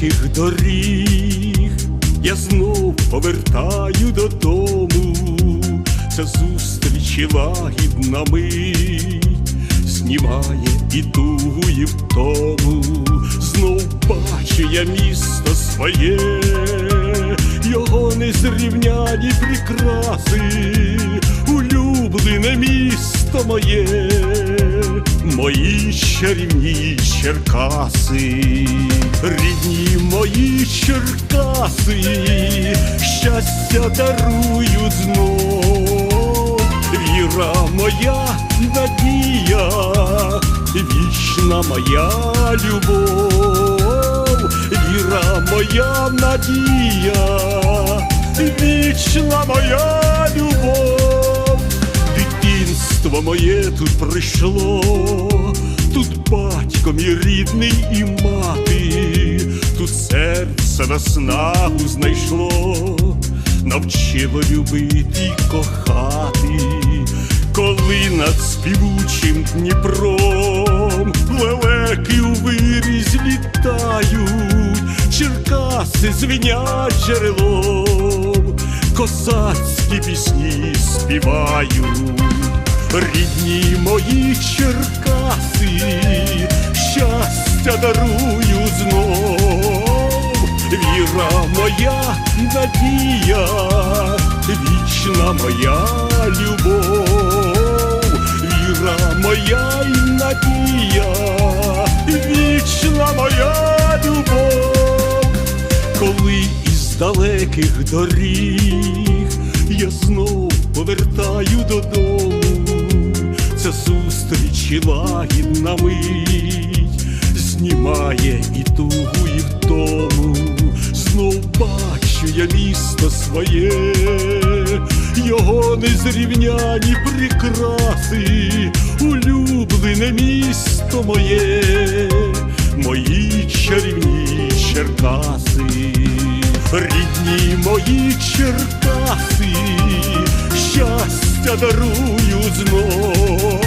коли доріг. Я знов повертаю додому, ця зустріч і лагідна мить знімає і тугу, і втому, знов бачу я місто своє, його незрівняні прикраси, улюблене місто моє, мої чарівні Черкаси, рідні мої Черкаси, щастя дарують знов, віра моя, надія, вічна моя любов, віра моя надія, вічна моя любов, дитинство моє тут прийшло, тут батько мій рідний і мати, серце наснагу знайшло, навчило любити й кохати, коли над співучим Дніпром лелеки у вирізь літають, Черкаси звенять джерелом, козацькі пісні співають. Рідні мої Черкаси, щастя дарую віра моя, надія, вічна моя любов, віра моя і надія, вічна моя любов. Коли із далеких доріг я знов повертаю додому, ця зустріч і лагідна мить знімає і тугу, і втому, знов бачу я місто своє, його незрівняні прикраси, улюблене місто моє, мої чарівні Черкаси, рідні мої Черкаси, щастя дарую знов,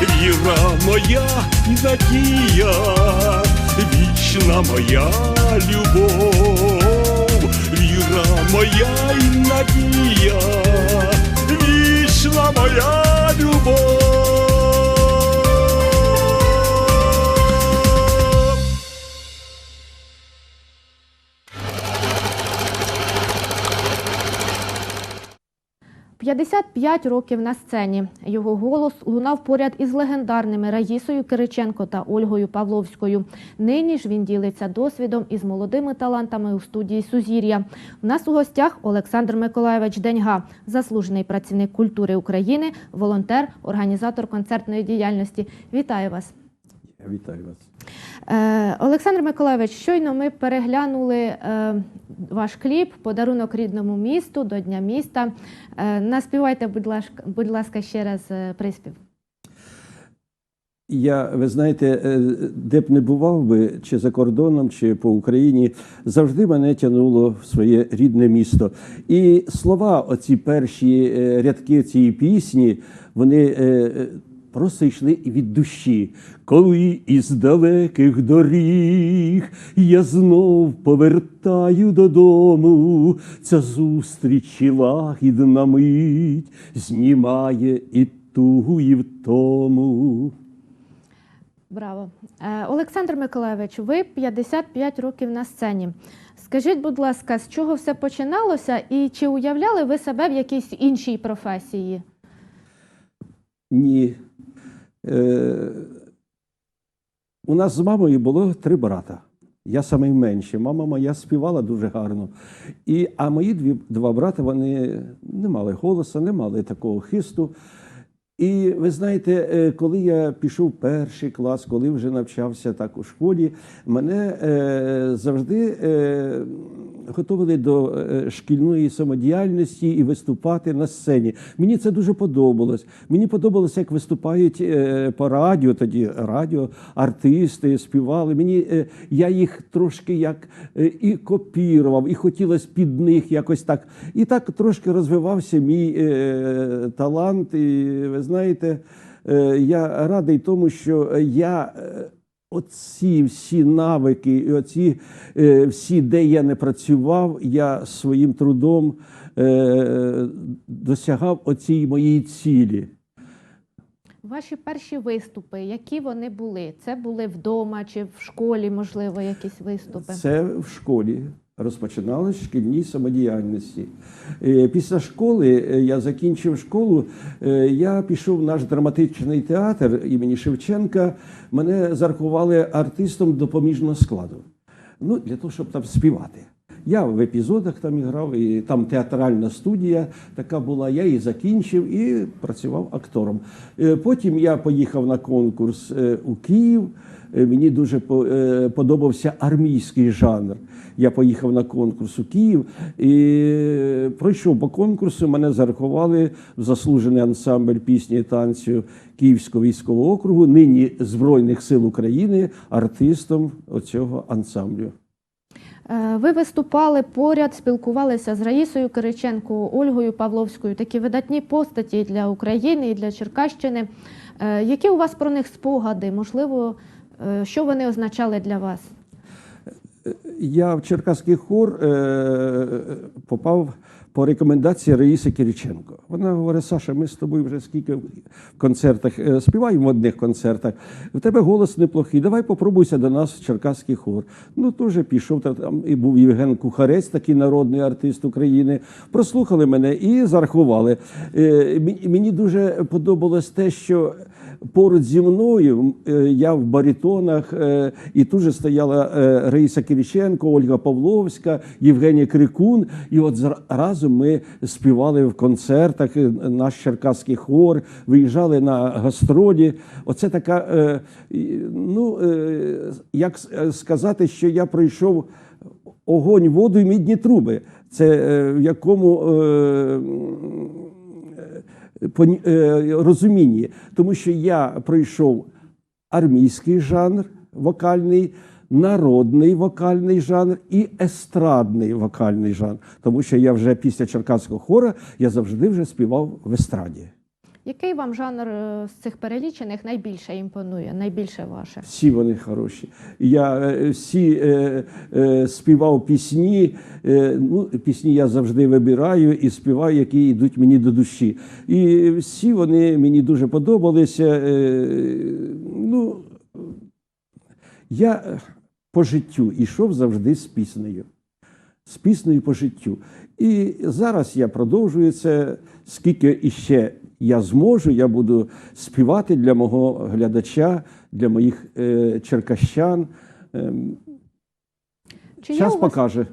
віра моя і надія, вічна моя любов, віра моя і надія, вічна моя любов. 55 років на сцені. Його голос лунав поряд із легендарними Раїсою Кириченко та Ольгою Павловською. Нині ж він ділиться досвідом із молодими талантами у студії Сузір'я. У нас у гостях Олександр Миколаєвич Деньга, заслужений працівник культури України, волонтер, організатор концертної діяльності. Вітаю вас. Вітаю вас. Е, Олександр Миколаївич, щойно ми переглянули е, ваш кліп Подарунок рідному місту до Дня міста. Е, наспівайте, будь ласка, будь ласка, ще раз е, приспів. Я, ви знаєте, е, де б не бував би, чи за кордоном, чи по Україні, завжди мене тягнуло в своє рідне місто. І слова, оці перші рядки цієї пісні, вони просто йшли від душі. Коли із далеких доріг я знов повертаю додому, ця зустріч і лагідна мить знімає і тугу, і втому. Браво. Е, Олександр Миколаївич, ви 55 років на сцені. Скажіть, будь ласка, з чого все починалося і чи уявляли ви себе в якійсь іншій професії? Ні. Е, у нас з мамою було три брата. Я найменший. Мама моя співала дуже гарно. І, а мої дві, два брати вони не мали голосу, не мали такого хисту. І ви знаєте, е, коли я пішов перший клас, коли вже навчався так у школі, мене е, завжди готували до е, шкільної самодіяльності і виступати на сцені. Мені це дуже подобалось. Мені подобалось, як виступають е, по радіо, тоді радіо, артисти співали. Мені е, я їх трошки як е, і копірував, і хотілося під них якось так. І так трошки розвивався мій е, талант. І ви знаєте, е, я радий тому, що я. Оці всі навики, і оці е, всі, де я не працював, я своїм трудом е, досягав оцій моїй цілі. Ваші перші виступи, які вони були? Це були вдома чи в школі, можливо, якісь виступи? Це в школі розпочинали шкільні самодіяльності. Е, Після школи е, я закінчив школу. е, Я пішов в наш драматичний театр імені Шевченка. Мене зарахували артистом допоміжного складу. Ну, для того, щоб там співати. Я в епізодах там грав, і там театральна студія така була. Я її закінчив і працював актором. Потім я поїхав на конкурс у Київ. Е, Мені дуже е, подобався армійський жанр. Я поїхав на конкурс у Київ і пройшов по конкурсу. Мене зарахували в заслужений ансамбль пісні і танцю Київського військового округу, нині Збройних сил України, артистом оцього ансамблю. Е, Ви виступали поряд, спілкувалися з Раїсою Кириченко, Ольгою Павловською, такі видатні постаті для України і для Черкащини. Які у вас про них спогади? Можливо, що вони означали для вас? Я в Черкаський хор е, попав по рекомендації Раїси Кириченко. Вона говорить: Саша, ми з тобою вже скільки в концертах е, співаємо в одних концертах. В тебе голос неплохий. Давай попробуйся до нас в Черкаський хор. Ну теж пішов там і був Євген Кухарець, такий народний артист України. Прослухали мене і зарахували. Е, Мені дуже подобалось те, що поруч зі мною е, я в баритонах, е, і тут же стояла е, Раїса Кириченко, Ольга Павловська, Євгенія Крикун. І от зра- разом ми співали в концертах, наш черкаський хор, виїжджали на гастролі. Оце така, ну, як сказати, що я пройшов огонь, воду і мідні труби. Це в якому. Е, розумінні, тому що я пройшов армійський жанр вокальний, народний вокальний жанр і естрадний вокальний жанр, тому що я вже після Черкаського хора я завжди вже співав в естраді. Який вам жанр е, з цих перелічених найбільше імпонує, найбільше ваше? Всі вони хороші. Я е, всі е, е, співав пісні. Е, ну, пісні я завжди вибираю і співаю, які йдуть мені до душі. І всі вони мені дуже подобалися. Е, ну, я по життю йшов завжди з піснею. З піснею по життю. І зараз я продовжую це, скільки іще я зможу, я буду співати для мого глядача, для моїх е, черкащан. Ем, Чи час вас, покаже.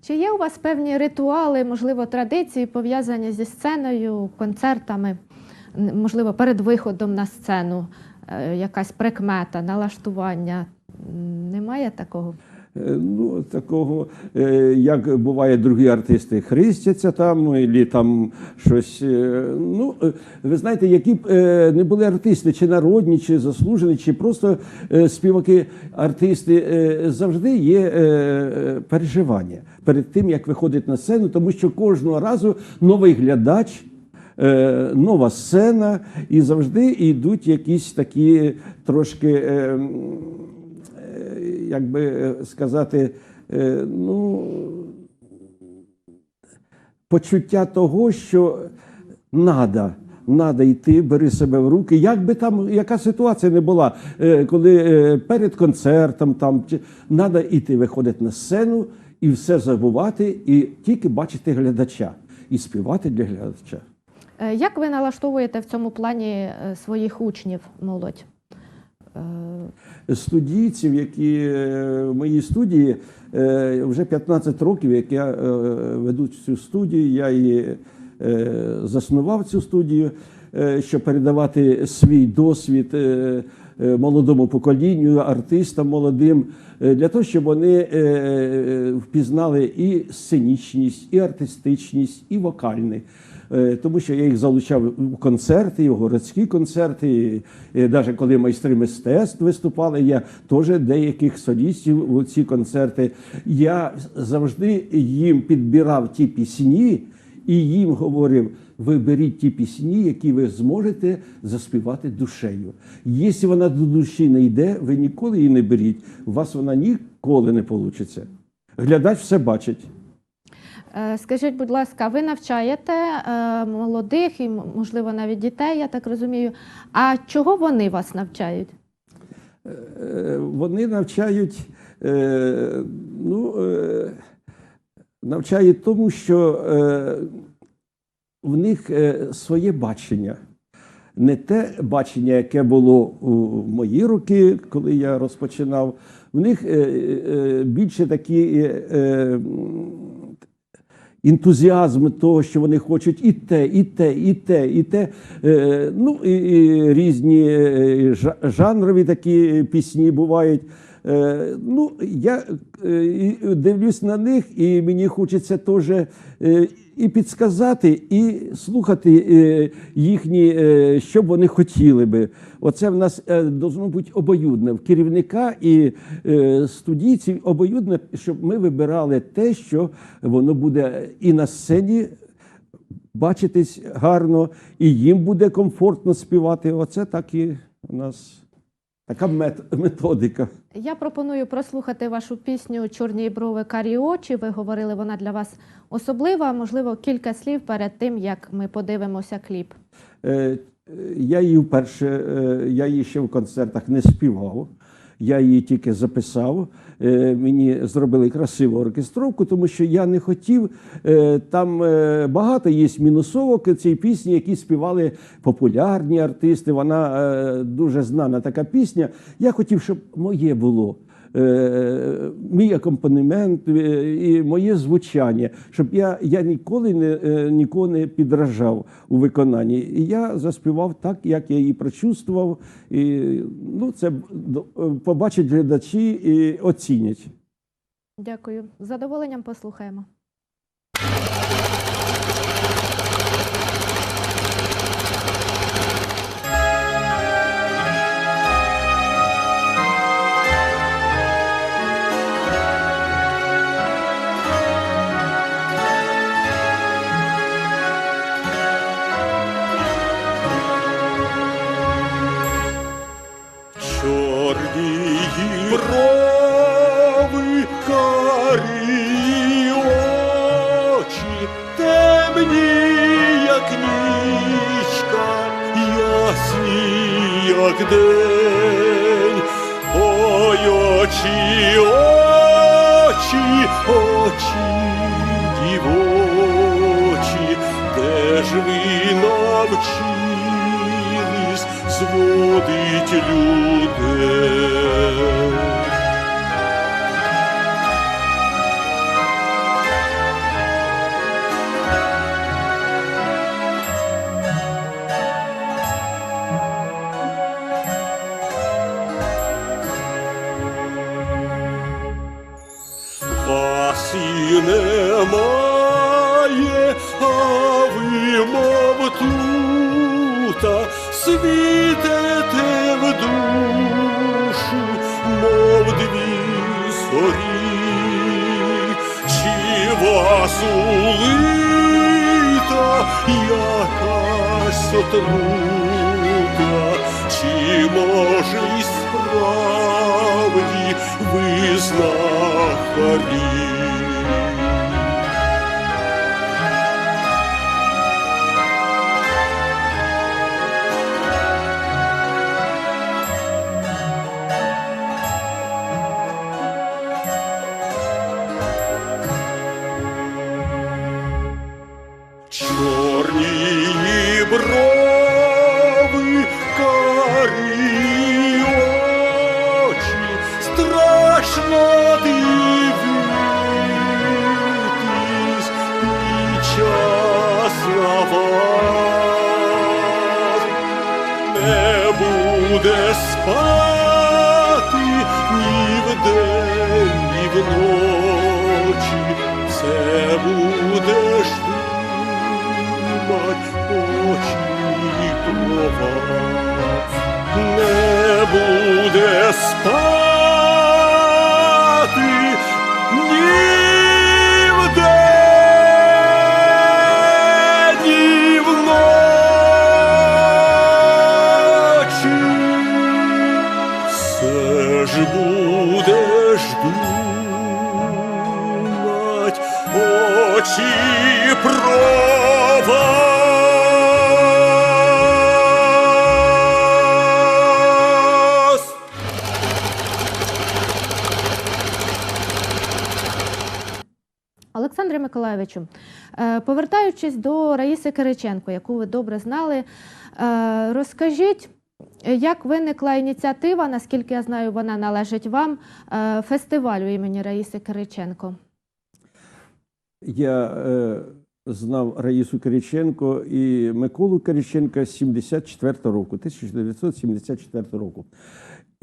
чи є у вас певні ритуали, можливо, традиції пов'язані зі сценою, концертами, можливо, перед виходом на сцену, е, якась прикмета, налаштування? Немає такого? Е, Ну, такого, е, як буває, другі артисти хрестяться там, або там щось. е, Ну, ви знаєте, які б не були артисти, чи народні, чи заслужені, чи просто співаки, артисти, завжди є переживання перед тим, як виходить на сцену, тому що кожного разу новий глядач. Нова сцена, і завжди йдуть якісь такі трошки як би е, сказати, е, ну, почуття того, що надо. Надо йти, бери себе в руки. Як би там яка ситуація не була, е, коли перед концертом там чи надо йти, виходити на сцену і все забувати, і тільки бачити глядача і співати для глядача. Як ви налаштовуєте в цьому плані своїх учнів, молодь? Е, студійців, які е, в моїй студії е, вже 15 років, як я веду цю студію, я її заснував цю студію, щоб передавати свій досвід молодому поколінню, артистам молодим, для того, щоб вони впізнали і сценічність, і артистичність, і вокальний. Е, Тому що я їх залучав у концерти, у городські концерти. Навіть коли майстри мистецтв виступали, я теж деяких солістів у ці концерти. Я завжди їм підбирав ті пісні, і їм говорив: ви беріть ті пісні, які ви зможете заспівати душею. Якщо вона до душі не йде, ви ніколи її не беріть. У вас вона ніколи не вийде. Глядач все бачить. Е, Скажіть, будь ласка, ви навчаєте е, молодих і, можливо, навіть дітей, я так розумію. А чого вони вас навчають? Е, Вони навчають, ну, навчають тому, що в них своє бачення. Не те бачення, яке було у мої роки, коли я розпочинав. В них більше такі ентузіазм того, що вони хочуть і те, і те, і те, і те. Е, ну, і, і різні е, жанрові такі пісні бувають. Е, ну, я е, дивлюсь на них, і мені хочеться теж е, і підсказати, і слухати їхні, що б вони хотіли би. Оце в нас должно бути обоюдне в керівника і студійців обоюдне, щоб ми вибирали те, що воно буде і на сцені бачитись гарно, і їм буде комфортно співати. Оце так і у нас така мет- методика. Я пропоную прослухати вашу пісню Чорні брови карі очі. Ви говорили, вона для вас особлива. Можливо, кілька слів перед тим, як ми подивимося кліп. Е, е, Я її вперше, е, я її ще в концертах не співав. Я її тільки записав. Е, Мені зробили красиву оркестровку, тому що я не хотів. е, Там е, багато є мінусовок цієї пісні, які співали популярні артисти. Вона дуже знана така пісня. Я хотів, щоб моє було. Е, Мій акомпанемент е, і моє звучання, щоб я, я ніколи не, е, нікого не підражав у виконанні. І я заспівав так, як я її прочувствував. І, ну, це побачать глядачі і оцінять. Дякую. З задоволенням послухаємо. Як день. Ой, очі, очі, очі, дівочі, де ж ви навчились зводить людей? Вас улита якась отрута, чи може й справді ви знахарі? Буде спати ні вдень, ні вночі. Це будеш думать очі про. Не буде спати Миколайовичу, е, повертаючись до Раїси Кириченко, яку ви добре знали, е, розкажіть, як виникла ініціатива, наскільки я знаю, вона належить вам, е, фестивалю імені Раїси Кириченко? Я е, знав Раїсу Кириченко і Миколу Кириченка з 74 року, 1974 року.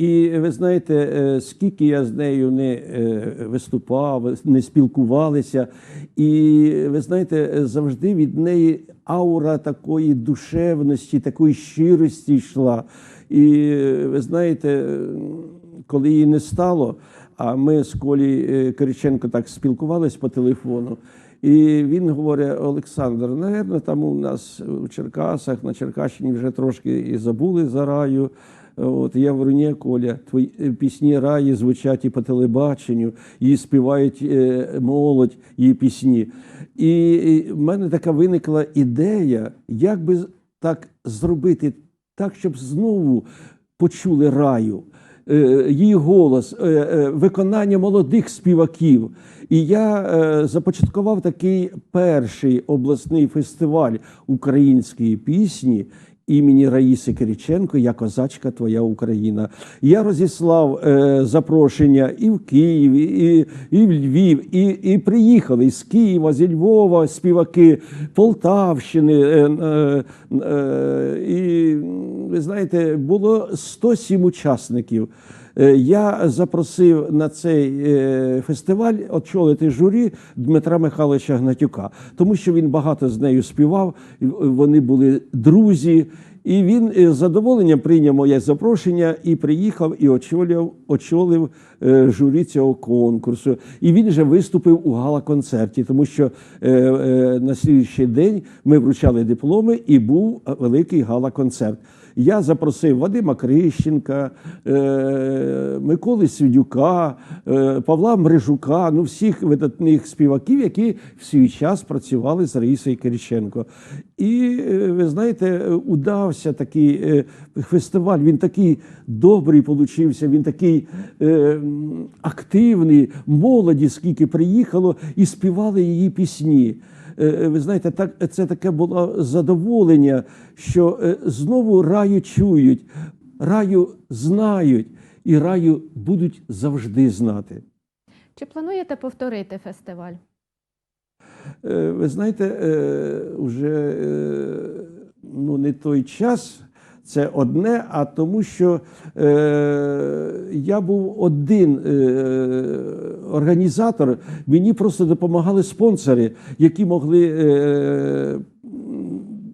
І ви знаєте, е, скільки я з нею не е, виступав, не спілкувалися, і ви знаєте, завжди від неї аура такої душевності, такої щирості йшла. І ви знаєте, коли її не стало, а ми з Колі е, Кириченко так спілкувалися по телефону. І він говорить: Олександр, напевно, там у нас у Черкасах, на Черкащині вже трошки і забули за раю. От я говорю, ні, Коля, твої е, пісні раї звучать і по телебаченню, і співають е, молодь її пісні. І, в мене така виникла ідея, як би так зробити, так, щоб знову почули раю. е, Її голос, виконання молодих співаків. І я започаткував такий перший обласний фестиваль української пісні імені Раїси Кириченко Я козачка Твоя Україна. Я розіслав е, запрошення і в Києві, і, і в Львів, і, і приїхали з Києва, зі Львова співаки Полтавщини. Е, е, е, і ви знаєте, було 107 учасників. Е, Я запросив на цей е, фестиваль очолити журі Дмитра Михайловича Гнатюка, тому що він багато з нею співав. Вони були друзі. І він е, з задоволенням прийняв моє запрошення і приїхав і очолив, очолив журі цього конкурсу. І він вже виступив у гала-концерті, тому що на слідчий день ми вручали дипломи і був великий гала-концерт. Я запросив Вадима Крищенка, е, Миколи Свідюка, е, Павла Мрижука, ну всіх видатних співаків, які в свій час працювали з Раїсою Кириченко. І е, ви знаєте, удався такий фестиваль. Він такий добрий получився, він такий активний, молоді, скільки приїхало, і співали її пісні. Е, Ви знаєте, так це таке було задоволення, що е, знову раю чують, раю знають і раю будуть завжди знати. Чи плануєте повторити фестиваль? Е, Ви знаєте, е, вже е, ну, не той час. Це одне, а тому, що е, я був один е, організатор, мені просто допомагали спонсори, які могли е,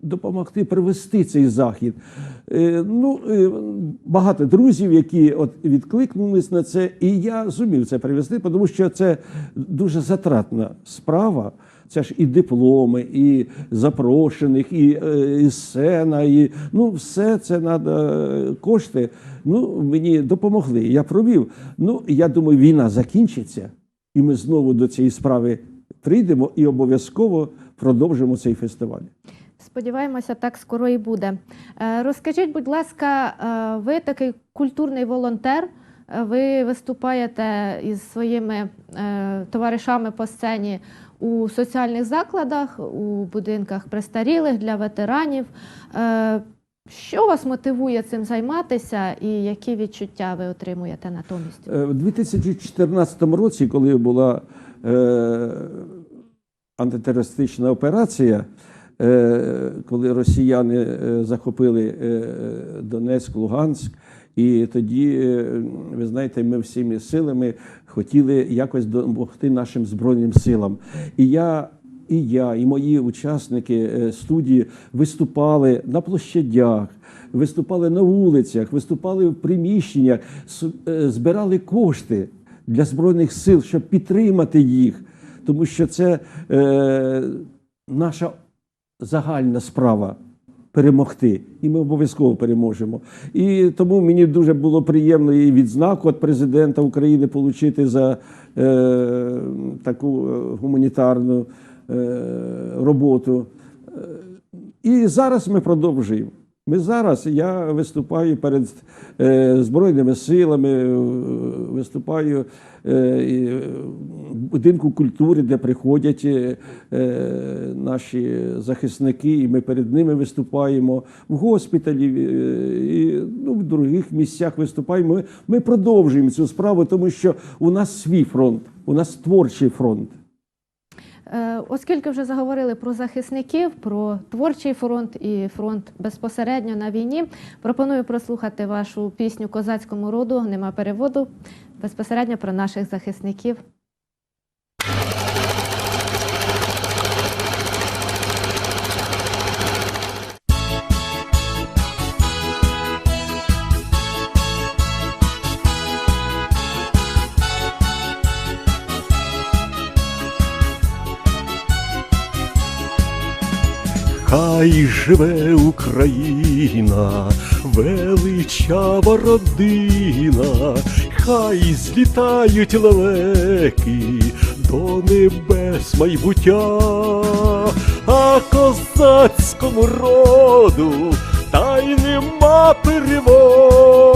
допомогти привести цей захід. Е, ну, е, багато друзів, які от відкликнулись на це, і я зумів це привести, тому що це дуже затратна справа. Це ж і дипломи, і запрошених, і, е, і сцена, і ну все це треба кошти. Ну мені допомогли. Я провів. Ну я думаю, війна закінчиться, і ми знову до цієї справи прийдемо і обов'язково продовжимо цей фестиваль. Сподіваємося, так скоро і буде. Е, Розкажіть, будь ласка, е, ви такий культурний волонтер. Ви виступаєте із своїми товаришами по сцені у соціальних закладах, у будинках престарілих для ветеранів. Е, Що вас мотивує цим займатися і які відчуття ви отримуєте натомість? Е, У 2014 році, коли була е, антитерористична операція, е, коли росіяни е, захопили Донецьк, Луганськ, і тоді, е, ви знаєте, ми всіми силами хотіли якось допомогти нашим Збройним силам. І я і я, і мої учасники е, студії виступали на площадях, виступали на вулицях, виступали в приміщеннях, е, збирали кошти для збройних сил, щоб підтримати їх, тому що це е, наша загальна справа. Перемогти, і ми обов'язково переможемо. І тому мені дуже було приємно і відзнаку від президента України отримати за е, таку е, гуманітарну е, роботу. Е, І зараз ми продовжуємо. Ми зараз я виступаю перед е, Збройними силами, е, виступаю е, в будинку культури, де приходять е, е, наші захисники, і ми перед ними виступаємо в госпіталі е, і ну, в других місцях виступаємо. Ми, ми продовжуємо цю справу, тому що у нас свій фронт, у нас творчий фронт. Е, Оскільки вже заговорили про захисників, про творчий фронт і фронт безпосередньо на війні, пропоную прослухати вашу пісню козацькому роду нема переводу безпосередньо про наших захисників. Хай живе Україна, величава родина, хай злітають лелеки до небес майбуття, а козацькому роду та й нема переводу,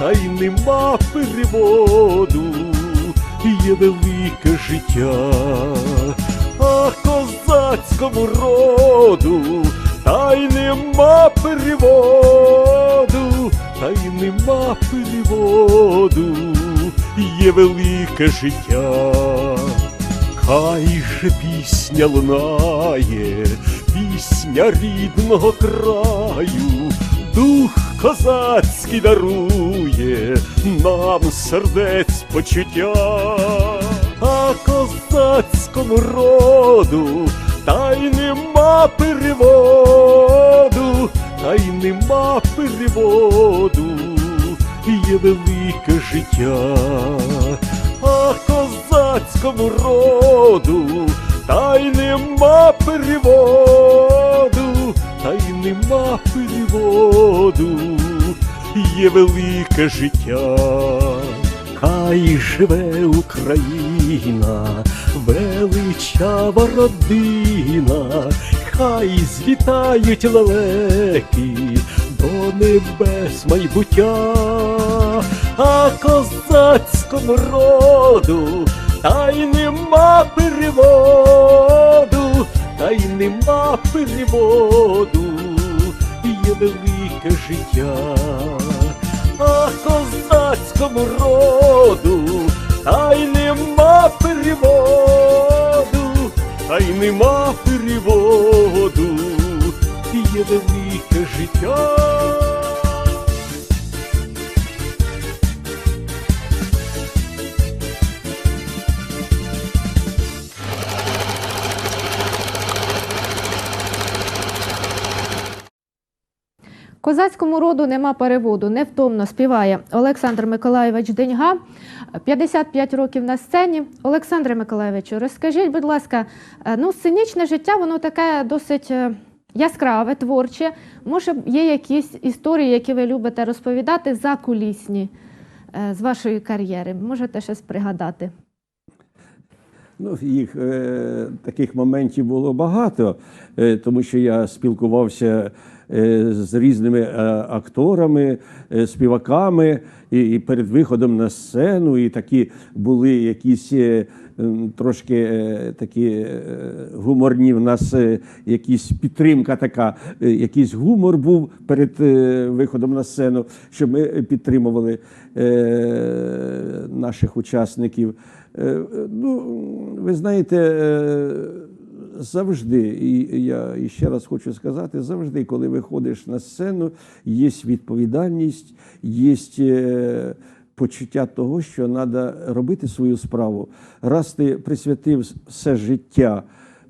та й нема переводу, є велике життя козацькому роду, та й нема переводу, та й нема переводу, є велике життя. Хай же пісня лунає, пісня рідного краю, дух козацький дарує нам сердець почуття, козацькому роду та й нема переводу, та й нема переводу, є велике життя а козацькому роду, та й нема переводу, та й нема переводу, є велике життя. Хай живе Україна, величава родина, хай злітають лелеки до небес майбуття, а козацькому роду та й нема переводу, та й нема переводу, є велике життя а козацькому роду, та й нема переводу, та й нема переводу, є велике життя. Козацькому роду нема переводу, невтомно співає Олександр Миколайович Деньга, 55 років на сцені. Олександре Миколайовичу, розкажіть, будь ласка, е, ну, сценічне життя, воно таке досить е, яскраве, творче. Може, є якісь історії, які ви любите розповідати закулісні е, з вашої кар'єри? Можете щось пригадати? Ну, їх таких моментів було багато, тому що я спілкувався з різними е, акторами, е, співаками, і, перед виходом на сцену, і такі були якісь е, трошки е, такі е, гуморні в нас е, якісь підтримка така, е, якийсь гумор був перед е, виходом на сцену, щоб ми підтримували е, наших учасників. Е, Ну, ви знаєте, е, завжди, і я ще раз хочу сказати, завжди, коли виходиш на сцену, є відповідальність, є е, почуття того, що треба робити свою справу. Раз ти присвятив все життя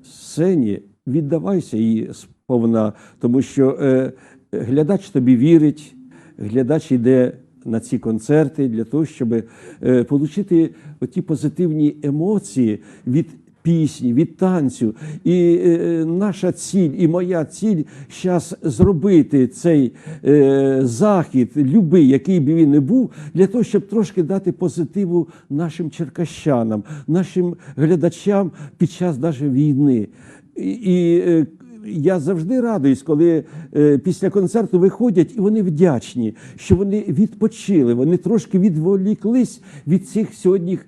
сцені, віддавайся їй сповна, тому що е, глядач тобі вірить, глядач йде на ці концерти для того, щоб отримати ті позитивні емоції від пісні, від танцю. І е, наша ціль, і моя ціль зараз зробити цей е, захід, любий, який би він не був, для того, щоб трошки дати позитиву нашим черкащанам, нашим глядачам під час навіть війни. І, е, я завжди радуюсь, коли е, після концерту виходять і вони вдячні, що вони відпочили, вони трошки відволіклись від цих сьогоднішніх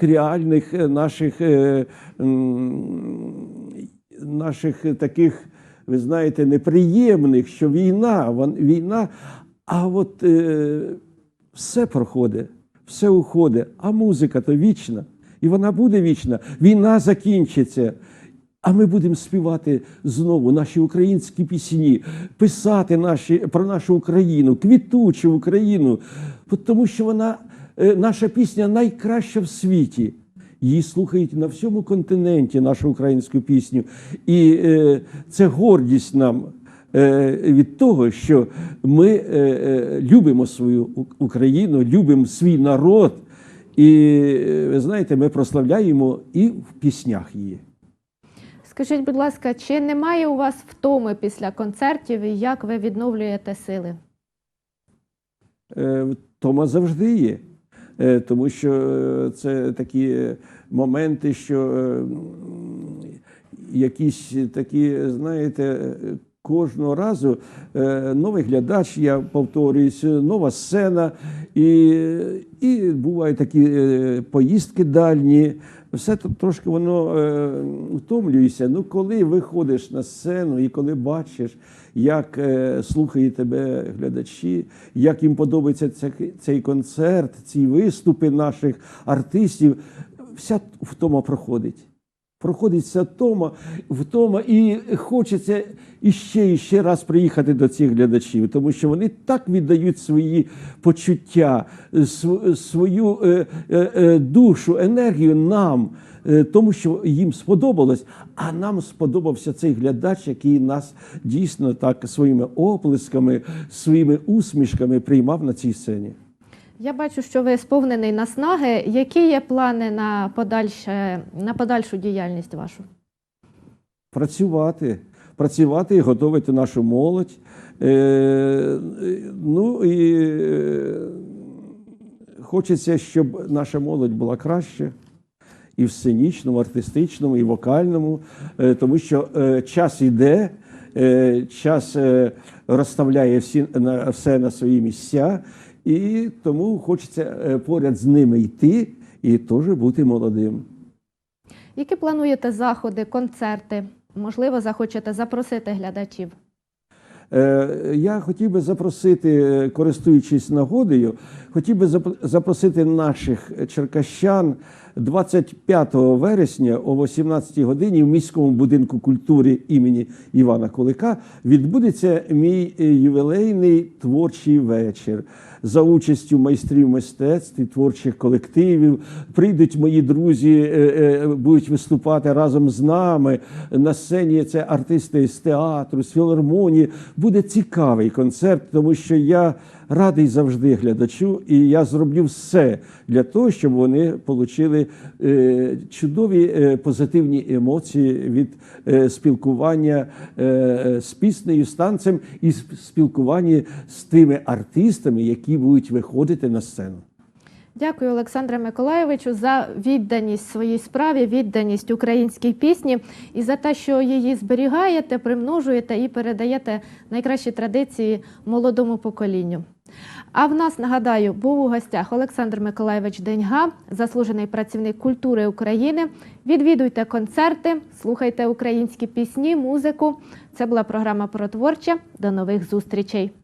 реальних е, наших, е, наших таких, ви знаєте, неприємних, що війна, війна, а от е, все проходить, все уходить, а музика то вічна. І вона буде вічна. Війна закінчиться. А ми будемо співати знову наші українські пісні, писати наші, про нашу Україну, квітучу Україну, тому що вона, наша пісня найкраща в світі. Її слухають на всьому континенті, нашу українську пісню. І е, це гордість нам е, від того, що ми е, е, любимо свою Україну, любимо свій народ. І е, ви знаєте, ми прославляємо і в піснях її. Скажіть, будь ласка, чи немає у вас втоми після концертів і як ви відновлюєте сили? Е, Тома завжди є. Е, Тому що е, це такі е, моменти, що якісь такі, знаєте, кожного разу е, новий глядач, я повторююсь, нова сцена, і, і бувають такі е, поїздки дальні. Все тут трошки воно е, втомлюється. Ну, коли виходиш на сцену і коли бачиш, як слухають тебе глядачі, як їм подобається цей концерт, ці виступи наших артистів, вся втома проходить. Проходить вся втома, втома, і хочеться іще і ще раз приїхати до цих глядачів, тому що вони так віддають свої почуття, свою е, е, е, душу, енергію нам, тому що їм сподобалось, а нам сподобався цей глядач, який нас дійсно так своїми оплесками, своїми усмішками приймав на цій сцені. Я бачу, що ви сповнений наснаги. Які є плани на, подальше, на подальшу діяльність вашу? працювати, працювати і готувати нашу молодь. Е, ну і е, хочеться, щоб наша молодь була краще і в сценічному, артистичному, і вокальному, е, тому що е, час іде, е, час розставляє всі, все на свої місця, і тому хочеться е, поряд з ними йти і теж бути молодим. Які плануєте заходи, концерти? Можливо, захочете запросити глядачів? Е, Я хотів би запросити, е, користуючись нагодою, хотів би зап- запросити наших черкащан 25 вересня о 18 годині в міському будинку культури імені Івана Кулика відбудеться мій ювілейний творчий вечір за участю майстрів мистецтв і творчих колективів. Прийдуть мої друзі, е, е, будуть виступати разом з нами. На сцені це артисти з театру, з філармонії. Буде цікавий концерт, тому що я радий завжди глядачу, і я зроблю все для того, щоб вони отримали чудові е, позитивні емоції від е, спілкування е, з піснею, з танцем і спілкування з тими артистами, які будуть виходити на сцену. Дякую, Олександре Миколайовичу, за відданість своїй справі, відданість українській пісні і за те, що її зберігаєте, примножуєте і передаєте найкращі традиції молодому поколінню. А в нас нагадаю, був у гостях Олександр Миколаєвич Деньга, заслужений працівник культури України. Відвідуйте концерти, слухайте українські пісні, музику. Це була програма про творче. До нових зустрічей.